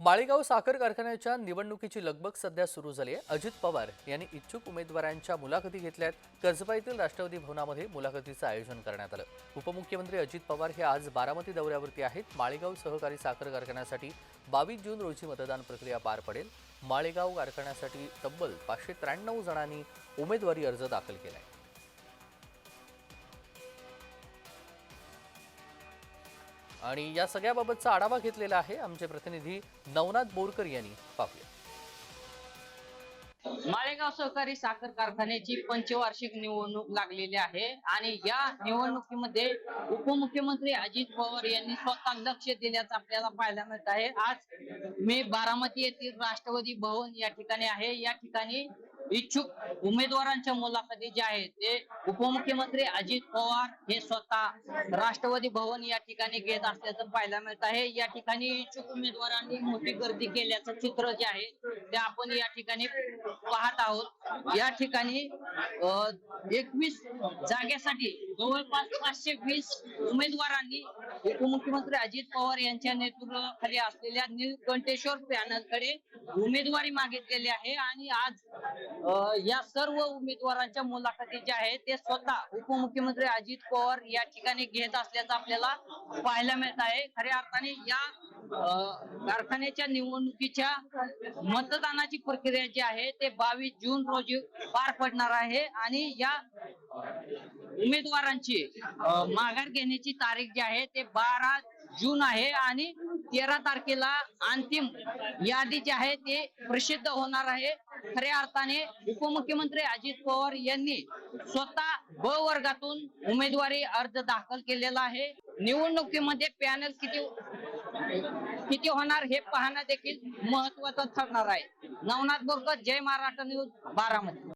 माळेगाव साखर कारखान्याच्या निवडणुकीची लगबग सध्या सुरू झाली आहे. अजित पवार यांनी इच्छुक उमेदवारांच्या मुलाखती घेतल्यात. कसबा येथील राष्ट्रवादी भवनामध्ये मुलाखतीचं आयोजन करण्यात आलं. उपमुख्यमंत्री अजित पवार हे आज बारामती दौऱ्यावरती आहेत. माळेगाव सहकारी साखर कारखान्यासाठी बावीस जून रोजी मतदान प्रक्रिया पार पडेल. माळेगाव कारखान्यासाठी तब्बल पाचशे त्र्याण्णव जणांनी उमेदवारी अर्ज दाखल केला आहे आणि या सगळ्याबाबतचा आढावा घेतलेला आहे आमचे प्रतिनिधी नवनाथ बोरकर यांनी. पाहूया. माळेगाव सहकारी साखर कारखान्याची पंचवार्षिक निवडणूक लागलेली आहे आणि या निवडणुकीमध्ये उपमुख्यमंत्री अजित पवार यांनी स्वतः लक्ष दिल्याचं आपल्याला पाहायला मिळत आहे. आज मी बारामती येथील राष्ट्रवादी भवन या ठिकाणी आहे. या ठिकाणी इच्छुक उमेदवारांच्या मुलाखती ज्या आहेत ते उपमुख्यमंत्री अजित पवार हे स्वतः राष्ट्रवादी भवन या ठिकाणी घेत असल्याचं पाहायला मिळत आहे. या ठिकाणी इच्छुक उमेदवारांनी मोठी गर्दी केल्याचं चित्र जे आहे ते आपण या ठिकाणी पाहत आहोत. या ठिकाणी एकवीस जागेसाठी जवळपास पाचशे वीस उमेदवारांनी उपमुख्यमंत्री अजित पवार यांच्या नेतृत्वाखाली असलेल्या नीलकंठेश्वर पॅनलकडे उमेदवारी मागितलेली आहे आणि आज या सर्व उमेदवारांच्या मुलाखती ज्या आहेत ते स्वतः उपमुख्यमंत्री अजित पवार या ठिकाणी घेत असल्याचं आपल्याला पाहायला मिळत आहे. खऱ्या अर्थाने या कारखान्याच्या निवडणुकीच्या मतदानाची प्रक्रिया जी आहे ते बावीस जून रोजी पार पडणार आहे. आणि या उमेदवारांची माघार घेण्याची तारीख जी आहे ते बारा जून आहे आणि तेरा तारखेला अंतिम यादी जी आहे ते प्रसिद्ध होणार आहे. खऱ्या अर्थाने उपमुख्यमंत्री अजित पवार यांनी स्वतः ब वर्गातून उमेदवारी अर्ज दाखल केलेला आहे. निवडणुकीमध्ये पॅनल किती किती होणार हे पाहणं देखील महत्वाचं ठरणार आहे. नवनाथ बोरकर जय महाराष्ट्र न्यूज बारामती.